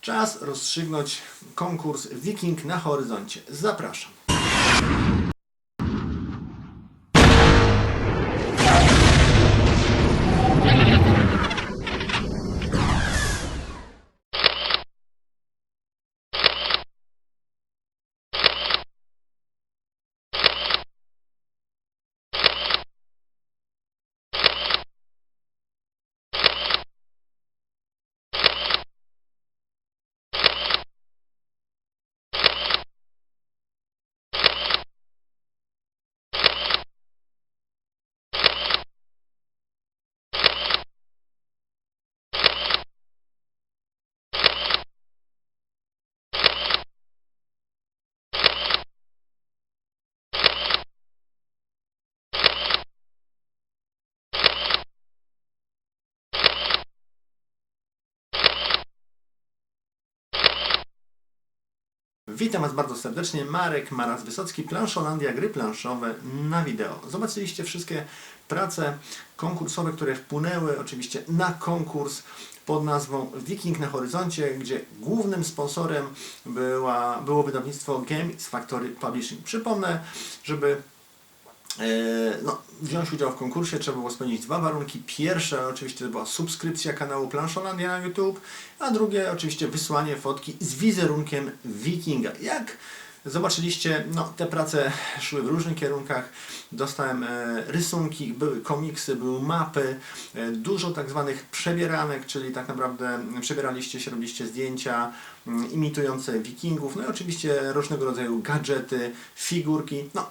Czas rozstrzygnąć konkurs Wiking na horyzoncie. Zapraszam. Witam Was bardzo serdecznie. Marek Maras Wysocki, Planszolandia, gry planszowe na wideo. Zobaczyliście wszystkie prace konkursowe, które wpłynęły oczywiście na konkurs pod nazwą Wiking na Horyzoncie, gdzie głównym sponsorem była, było wydawnictwo Games Factory Publishing. Przypomnę, żeby no, wziąć udział w konkursie trzeba było spełnić dwa warunki. Pierwsze oczywiście to była subskrypcja kanału Planszolandia na YouTube, a drugie oczywiście wysłanie fotki z wizerunkiem wikinga. Jak zobaczyliście, no, te prace szły w różnych kierunkach. Dostałem e, rysunki, były komiksy, były mapy, e, dużo tak zwanych przebieranek, czyli tak naprawdę przebieraliście się, robiliście zdjęcia mm, imitujące wikingów, no i oczywiście różnego rodzaju gadżety, figurki. No,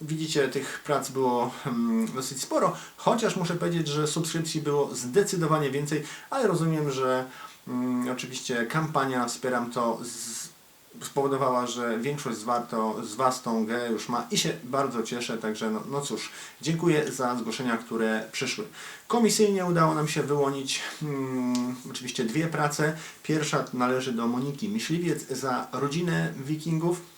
Widzicie, tych prac było mm, dosyć sporo, chociaż muszę powiedzieć, że subskrypcji było zdecydowanie więcej, ale rozumiem, że mm, oczywiście kampania Wspieram to z, spowodowała, że większość z, warto, z Was tą grę już ma i się bardzo cieszę, także no, no cóż, dziękuję za zgłoszenia, które przyszły. Komisyjnie udało nam się wyłonić mm, oczywiście dwie prace. Pierwsza należy do Moniki Myśliwiec za rodzinę wikingów,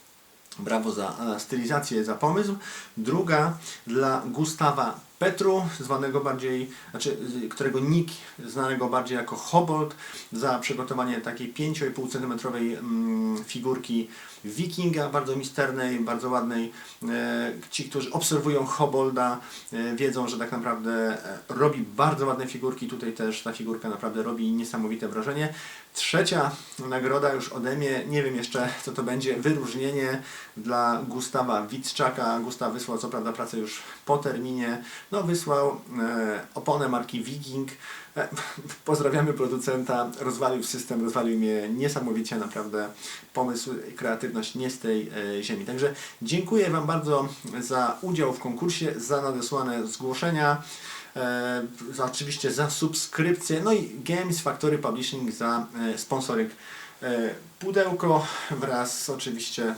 Brawo za e, stylizację, za pomysł. Druga dla Gustawa Petru, zwanego bardziej, znaczy, którego nick znanego bardziej jako Hobold, za przygotowanie takiej 5,5 cm mm, figurki wikinga, bardzo misternej, bardzo ładnej. E, Ci, którzy obserwują Hobolda, e, wiedzą, że tak naprawdę e, robi bardzo ładne figurki. Tutaj też ta figurka naprawdę robi niesamowite wrażenie. Trzecia nagroda już ode mnie, nie wiem jeszcze co to będzie, wyróżnienie dla Gustawa Witczaka. Gustaw wysłał co prawda pracę już po terminie, no wysłał e, oponę marki Viking. E, pozdrawiamy producenta, rozwalił system, rozwalił mnie niesamowicie, naprawdę pomysł i kreatywność nie z tej e, ziemi. Także dziękuję Wam bardzo za udział w konkursie, za nadesłane zgłoszenia. E, oczywiście za subskrypcję, no i Games Factory Publishing za e, sponsoring. E, pudełko wraz oczywiście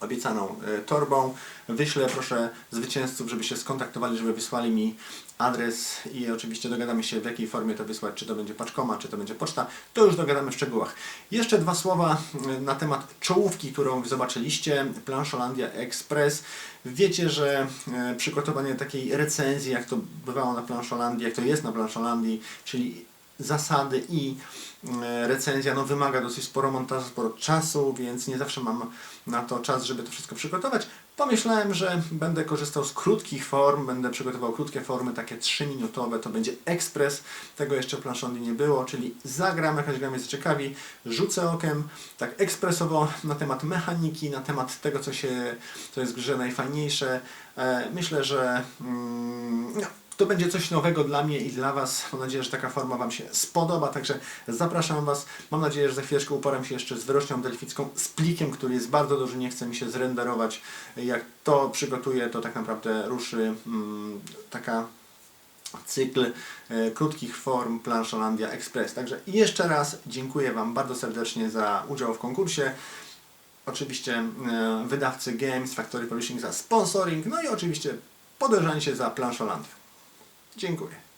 obiecaną e, torbą. Wyślę proszę zwycięzców, żeby się skontaktowali, żeby wysłali mi adres i oczywiście dogadamy się w jakiej formie to wysłać, czy to będzie paczkoma, czy to będzie poczta, to już dogadamy w szczegółach. Jeszcze dwa słowa e, na temat czołówki, którą zobaczyliście, Planszolandia Express. Wiecie, że e, przygotowanie takiej recenzji, jak to bywało na Planszolandii, jak to jest na Planszolandii, czyli zasady i e, recenzja no, wymaga dosyć sporo montażu, sporo czasu, więc nie zawsze mam na to czas, żeby to wszystko przygotować. Pomyślałem, że będę korzystał z krótkich form, będę przygotował krótkie formy, takie 3-minutowe, to będzie ekspres, tego jeszcze w Planszondy nie było, czyli zagram, jakaś gra mnie zaciekawi, rzucę okiem, tak ekspresowo na temat mechaniki, na temat tego, co się, co jest w grze najfajniejsze. E, myślę, że mm, no, to będzie coś nowego dla mnie i dla Was. Mam nadzieję, że taka forma Wam się spodoba, także zapraszam Was. Mam nadzieję, że za chwileczkę uporam się jeszcze z wyrocznią delficką, z plikiem, który jest bardzo duży, nie chce mi się zrenderować. Jak to przygotuję, to tak naprawdę ruszy mm, taka cykl e, krótkich form Planszolandia Express. Także jeszcze raz dziękuję Wam bardzo serdecznie za udział w konkursie. Oczywiście e, wydawcy Games, Factory Publishing za sponsoring, no i oczywiście podejrzanie się za Planszolandię. Dziękuję.